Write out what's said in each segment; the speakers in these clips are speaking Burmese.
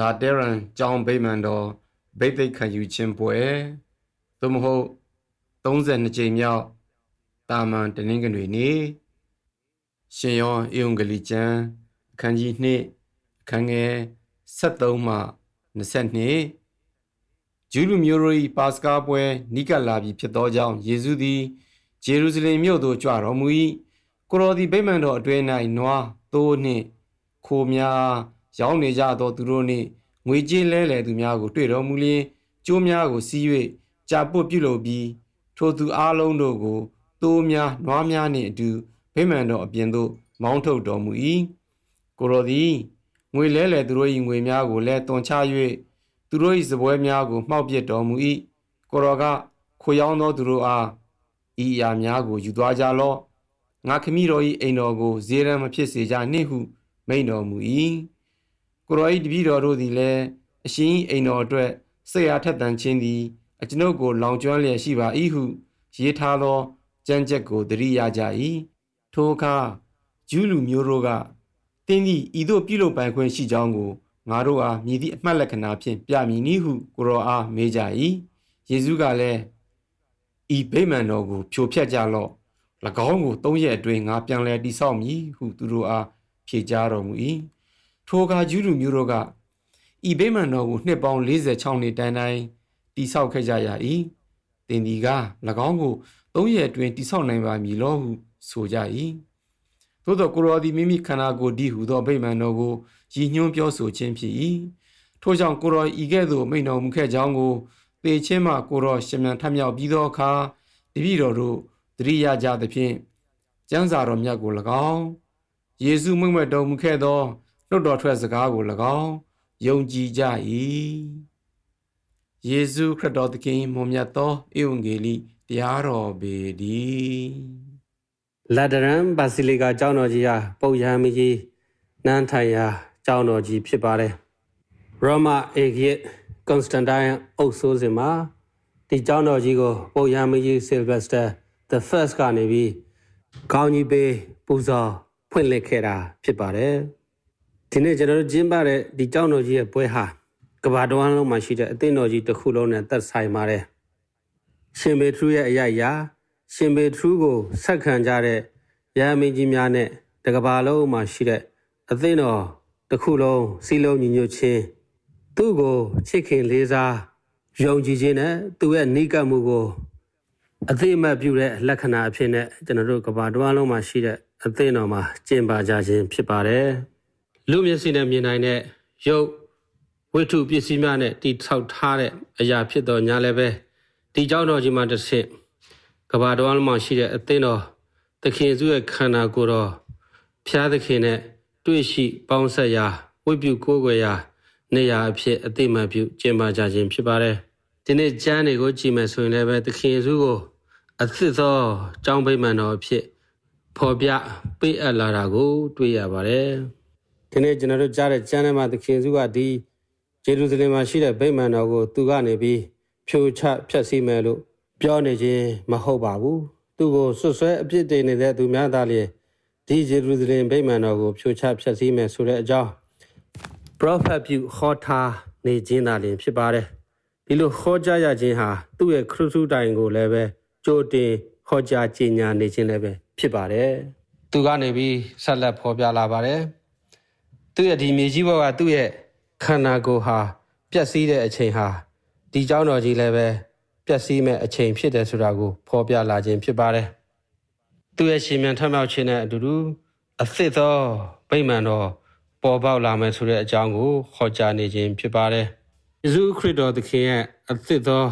လာတဲရန်ကျောင်းဗိမာန်တော်ဗိသိက်ခံယူခြင်းပွဲသို့မဟုတ်32ကြိမ်မြောက်တာမန်တနင်္ဂနွေနေ့ရှင်ယောဧဝံဂေလိကျမ်းအခန်းကြီး2အခန်းငယ်73မှ22ဂျူးလူမျိုးတို့၏ပါစကာပွဲနိကလာပြီဖြစ်သောကြောင့်ယေရှုသည်ဂျေရုရှလင်မြို့သို့ကြွတော်မူ၏ကိုရောသည်ဗိမာန်တော်အတွင်း၌နွားသိုးနှင့်ခိုများ ရောင်းနေကြသောသူတို့နှင့်ငွေကြေးလဲလှယ်သူများကိုတွေ့တော်မူလျှင်ကျိုးများကိုစီး၍ကြာပွတ်ပြုလုပ်ပြီးထိုသူအလုံးတို့ကိုသိုးများနွားများနှင့်အတူဗိမာန်တော်အပြင်သို့မောင်းထုတ်တော်မူ၏ကိုရောသည်ငွေလဲလှယ်သူတို့၏ငွေများကိုလည်းတွန်ချ၍သူတို့၏စပွဲများကိုမှောက်ပစ်တော်မူ၏ကိုရောကခွေရောင်းသောသူတို့အားဤအရာများကိုယူသွားကြလော့ငါခမည်းတော်၏အိမ်တော်ကိုဇေရန်မဖြစ်စေကြနှင့်ဟုမိန့်တော်မူ၏ ကိုရော၏တပည့်တော်တို့သည်လည်းအရှင်၏အိမ်တော်အတွက်စိတ်အားထက်သန်ခြင်းသည်အကျွန်ုပ်ကိုလောင်ကျွမ်းလျက်ရှိပါ၏ဟုရေးထားသောကြံချက်ကိုသတိရကြ၏ထိုအခါဂျူးလူမျိုးတို့ကတင်းသည်ဤသို့ပြုလုပ်ပိုင်ခွင့်ရှိကြောင်းကိုငါတို့အားမြည်သည့်အမှတ်လက္ခဏာဖြင့်ပြမည်နည်းဟုကိုရောအားမေးကြ၏ယေရှုကလည်းဤဗိမာန်တော်ကိုဖြိုဖျက်ကြလော့၎င်းကိုသုံးရက်အတွင်းငါပြန်လည်တည်ဆောက်မည်ဟုသူတို့အားဖြေကြားတော်မူ၏ ထိုအခါဂျူးလူမျိုးတို့ကဤဗိမာန်တော်ကိုနှစ်ပေါင်း46နှစ်တိုင်တိုင်တည်ဆောက်ခဲ့ကြရ၏တင်ဒီက၎င်းကိုသုံးရက်အတွင်းတည်ဆောက်နိုင်ပါမည်လောဟုဆိုကြ၏သို့သောကိုရောသည်မိမိခန္ဓာကိုယ်ဒီဟုသောဗိမာန်တော်ကိုရည်ညွှန်းပြောဆိုခြင်းဖြစ်၏ထို့ကြောင့်ကိုရောဤကဲ့သို့မိန့်တော်မူခဲ့ကြောင်းကိုသေခြင်းမှကိုရောရှင်မြန်ထမြောက်ပြီးသောအခါတပည့်တော်တို့တတိယကြသဖြင့်ကျမ်းစာတော်မြတ်ကို၎င်းယေရှုမိန့်မတော်မူခဲ့သော လွတ်တော်ထွက်စကားကို၎င်းယုံကြည်ကြ၏ယေရှုခရစ်တော်သခင်မွန်မြတ်သောဧဝံဂေလိတရားတော်ပေတည်းလာဒရန်ဘာစီလီကာကျောင်းတော်ကြီးဟာပုပ်ရဟန်းမကြီးနန်းထိုင်ရာကျောင်းတော်ကြီးဖြစ်ပါတယ်။ရောမအေဂစ်ကွန်စတန်တိုင်းအုပ်စိုးစဉ်မှာဒီကျောင်းတော်ကြီးကိုပုပ်ရဟန်းမကြီးဆီလဗက်စတာ the first ကနေပြီးကောင်းကြီးပေးပူဇော်ဖွင့်လှစ်ခဲ့တာဖြစ်ပါတယ်။ ဒီနေ့ကျွန်တော်တို့ကျင်းပတဲ့ဒီကျောင်းတော်ကြီးရဲ့ပွဲဟာကမ္ဘာတော်လုံးမှာရှိတဲ့အသင်းတော်ကြီးတစ်ခုလုံးနဲ့သက်ဆိုင်ပါတယ်။ရှင်ဘေထရူးရဲ့အရာရာရှင်ဘေထရူးကိုဆက်ခံကြတဲ့ရဟန်းမင်းကြီးများနဲ့တကဘာလုံးမှာရှိတဲ့အသင်းတော်တစ်ခုလုံးစီလုံးညီညွတ်ခြင်းသူ့ကိုချစ်ခင်လေးစားယုံကြည်ခြင်းနဲ့သူ့ရဲ့နိကပ်မှုကိုအသိအမှတ်ပြုတဲ့လက္ခဏာအဖြစ်နဲ့ကျွန်တော်တို့ကဘာတော်လုံးမှာရှိတဲ့အသင်းတော်မှာကျင့်ပါကြခြင်းဖြစ်ပါတယ် လူမျက်စိနဲ့မြင်နိုင်တဲ့ရုပ်ဝိထုပစ္စည်းများနဲ့တိထောက်ထားတဲ့အရာဖြစ်တော်ညာလည်းပဲဒီเจ้าတော်ကြီးမှာတစ်ဆင့်ကဘာတော်လုံးမှာရှိတဲ့အသင်းတော်သခင်စုရဲ့ခန္ဓာကိုယ်တော်ဖျားသခင်နဲ့တွေ့ရှိပေါင်းဆက်ရာဝိပုကိုးကွယ်ရာနေရာအဖြစ်အသိမှတ်ပြုကျင့်ပါကြခြင်းဖြစ်ပါတယ်ဒီနေ့ကျမ်းတွေကိုကြည်မယ်ဆိုရင်လည်းပဲသခင်စုကိုအသစ်သောကြောင်းဗိမာန်တော်အဖြစ်ဖော်ပြပေးအပ်လာတာကို တွေ့ရပါတယ် ဒီနေ့ကျွန်တော်တို့ကြားတဲ့ကျမ်းထဲမှာသခင်စုကဒီဂျေရုဆလင်မှာရှိတဲ့ဗိမာန်တော်ကိုသူကနေပြီးဖြိုချဖျက်ဆီးမယ်လို့ပြောနေခြင်းမဟုတ်ပါဘူးသူကိုဆွဆွဲအပြစ်တင်နေတဲ့သူများသားလျင်ဒီဂျေရုဆလင်ဗိမာန်တော်ကိုဖြိုချဖျက်ဆီးမယ်ဆိုတဲ့အကြောင်း prophet ပြုဟောထားနေခြင်းသာလျှင်ဖြစ်ပါတယ်ဒီလိုဟောကြားရခြင်းဟာသူ့ရဲ့ခရစ်တုတိုင်ကိုလည်းပဲကြိုတင်ဟောကြားကြေညာနေခြင်းလည်းပဲဖြစ်ပါတယ်သူကနေပြီးဆက်လက်ဖော်ပြလာပါတယ် သူ့ရဲ့ဒီမြေကြီးဘဝကသူ့ရဲ့ခန္ဓာကိုယ်ဟာပျက်စီးတဲ့အချိန်ဟာဒီเจ้าတော်ကြီးလည်းပဲပျက်စီးမဲ့အချိန်ဖြစ်တယ်ဆိုတာကိုဖော်ပြလာခြင်းဖြစ်ပါတယ်သူ့ရဲ့ရှင်မြန်ထမြောက်ခြင်းနဲ့အတူတူအသစ်သောဗိမာန်တော်ပေါ်ပေါက်လာမယ်ဆိုတဲ့အကြောင်းကိုဟောကြားနေခြင်းဖြစ်ပါတယ်။ယေရှုခရစ်တော်သခင်ရဲ့အသစ်သော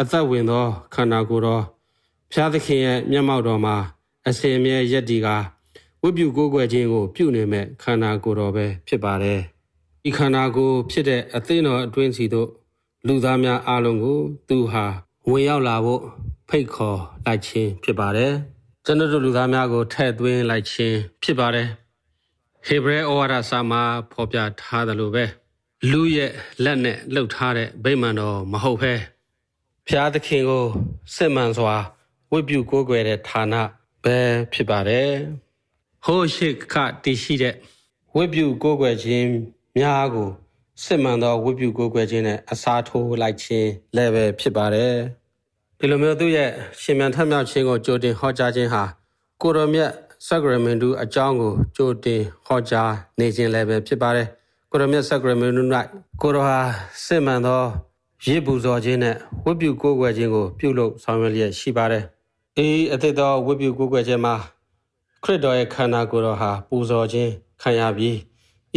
အသက်ဝင်သောခန္ဓာကိုယ်တော်ဖျားသခင်ရဲ့မျက်မှောက်တော်မှာအစဉ်အမြဲယက်ဒီက ဝိပုကိုးကွယ်ခြင်းကို ပြုနေမဲ့ခန္ဓာကိုယ်တော်ပဲဖြစ်ပါတယ်။ဒီခန္ဓာကိုယ်ဖြစ်တဲ့အသင်းတော်အတွင်းစီတို့လူသားများအားလုံးကို သူဟာဝင်ရောက်လာဖို့ဖိတ်ခေါ်လိုက်ခြင်းဖြစ်ပါတယ်။ကျွန်တော်တို့လူသားများကိုထည့်သွင်းလိုက်ခြင်းဖြစ်ပါတယ်။ဟေဘရဲဩဝါဒစာမှာဖော်ပြထားတယ်လို့ပဲလူရဲ့လက်နဲ့လှုပ်ထားတဲ့ဗိမာန်တော်မဟုတ်ဘဲဖျားသခင်ကိုစစ်မှန်စွာဝိပုကိုးကွယ်တဲ့ဌာနပဲဖြစ်ပါတယ် ဟိုးရှိခတည်ရှိတဲ့ဝိပုကိုးကွယ်ခြင်းများကိုစစ်မှန်သောဝိပုကိုယ်ွယ်ခြင်းနဲ့အစားထိုးလိုက်ခြင်းလည်းပဲဖြစ်ပါတယ်ဒီလိုမျိုးသူရဲ့ရှင်မြန်ထမြောက်ခြင်းကိုကြိုတင်ဟောကြားခြင်းဟာကိုရိုမြတ်ဆက်ကရမန်တူအကြောင်းကိုကြိုတင်ဟောကြားနေခြင်းလည်းပဲဖြစ်ပါတယ်ကိုရိုမြတ်ဆက်ကရမန်တူ၌ကိုရိုဟာစစ်မှန်သောရစ်ပူဇော်ခြင်းနဲ့ဝိပုကိုယ်ွယ်ခြင်းကိုပြုလုပ်ဆောင်ရွက်လျက်ရှိပါတယ်အေးအသစ်သောဝိပုကိုယ်ွယ်ခြင်းမှာ ခရစ်တော်ရဲ့ခန္ဓာကိုယ်တော်ဟာပူဇော်ခြင်းခံရပြီး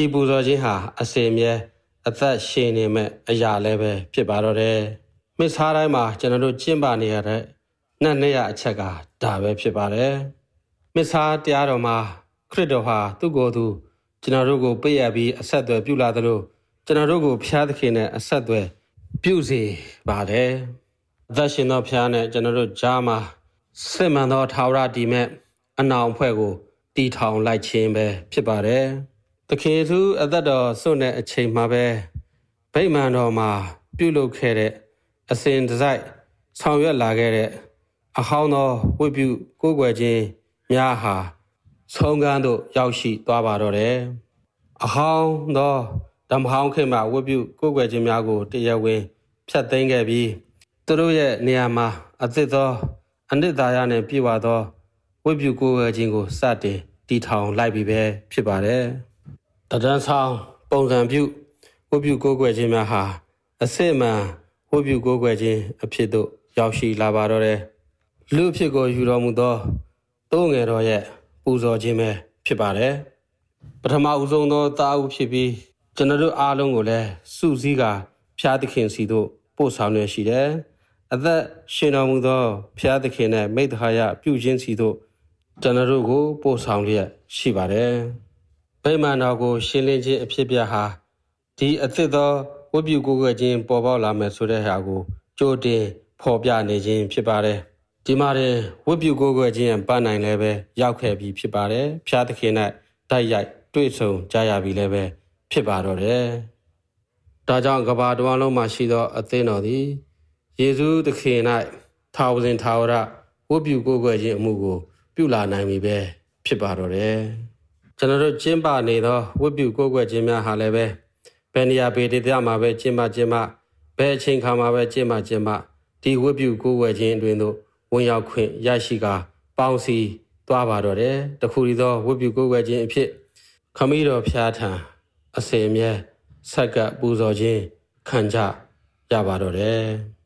ဤပူဇော်ခြင်းဟာအစင်မြဲအသက်ရှင်နေမဲ့အရာလည်းပဲဖြစ်ပါတော့တယ်။မစ္စားတိုင်းမှာကျွန်တော်တို့ကျင့်ပါနေရတဲ့နတ်နေရအချက်ကဒါပဲဖြစ်ပါတယ်။မစ္စားတရားတော်မှာခရစ်တော်ဟာသူ့ကိုယ်သူကျွန်တော်တို့ကိုပြည့်ရပြီးအဆက်အသွယ်ပြုလာသလိုကျွန်တော်တို့ကိုဖျားသခင်နဲ့အဆက်အသွယ်ပြုစေပါတယ်။အသက်ရှင်သောဖျားနဲ့ကျွန်တော်တို့ကြားမှာစစ်မှန်သောထာဝရတည်မဲ့ အနောင်ဖွဲ့ကိုတီထောင်လိုက်ခြင်းပဲဖြစ်ပါတယ်။သခင်သူအသက်တော်စွန့်တဲ့အချိန်မှာပဲဗိမာန်တော်မှာပြုလုပ်ခဲ့တဲ့အစဉ်တစိုက်ဆောင်ရွက်လာခဲ့တဲ့အဟောင်းသောဝိပုကိုးကွယ်ခြင်းများဟာဆုံးကန်းသို့ရောက်ရှိသွားပါတော့တယ်။အဟောင်းသောဓမ္မဟောင်းခင်မှာဝိပုကိုးကွယ်ခြင်းများကိုတရားဝင်ဖျက်သိမ်းခဲ့ပြီးသူတို့ရဲ့နေရာမှာအသစ်သောအနစ်သာရနှင့်ပြည့်ဝသော ဝိပုကိုယ်ဝယ်ခြင်းကိုစတင်တီထောင်လိုက်ပြီပဲဖြစ်ပါတယ်။တဒန်းဆောင်ပုံစံပြုဝိပုကိုယ်ွယ်ခြင်းများဟာအစစ်အမှန်ဝိပုကိုယ်ွယ်ခြင်းအဖြစ်သို့ရောက်ရှိလာပါတော့တယ်။လူအဖြစ်ကိုယူတော်မူသောတိုးငယ်တော်ရဲ့ပူဇော်ခြင်းပဲဖြစ်ပါတယ်။ပထမဦးဆုံးသောတာအုပ်ဖြစ်ပြီးကျွန်တော်တို့အားလုံးကိုလည်းစုစည်းကဖျားသခင်စီသို့ပို့ဆောင်ရရှိတယ်။အသက်ရှင်တော်မူသောဖျားသခင်နဲ့မိတ္တဟာယပြုခြင်းစီသို့ ကျွန်တော်တို့ကိုပို့ဆောင်လျက်ရှိပါတယ်။ဗိမာန်တော်ကို ရှင်းလင်းခြင်းအဖြစ်ပြဟာဒီအသစ်သောဝိပုကိုယ်ွယ်ခြင်းပေါ်ပေါက်လာမယ်ဆိုတဲ့ဟာကိုကြိုတင်ဖော်ပြနေခြင်းဖြစ်ပါတယ်။ဒီမှာတင်ဝိပုကိုယ်ွယ်ခြင်းရဲ့ပန်းနိုင်လည်းပဲရောက်ခဲ့ပြီဖြစ်ပါတယ်။ဖျားသခင်၌တိုက်ရိုက်တွေ့ဆုံကြရပြီလည်းပဲဖြစ်ပါတော့တယ်။ဒါကြောင့်ကဘာတဝန်းလုံးမှာရှိသောအသင်းတော်သည်ယေရှုသခင်၌ထာဝစဉ်ထာဝရဝိပုကိုယ်ွယ်ခြင်းအမှုကို ပြုလာနိုင်ပြီပဲဖြစ်ပါတော့တယ်ကျွန်တော်တို့ကျင်းပနေသောဝိပုကိုယ်ွယ်ခြင်းများဟာလည်းပဲဘယ်နေရာပေဒေသမှာပဲကျင်းပကျင်းပဘယ်အချိန်ခါမှာပဲကျင်းပကျင်းပဒီဝိပုကိုယ်ွယ်ခြင်းအတွင်သို့ဝင်ရောက်ခွင့်ရရှိကာပေါင်းစည်းသွားပါတော့တယ်တခုရီသောဝိပုကိုယ်ွယ်ခြင်းအဖြစ်ခမည်းတော်ဖျားထံအစင်အမြဲဆက်ကပ်ပူဇော်ခြင်းခံကြရပါတော့တယ်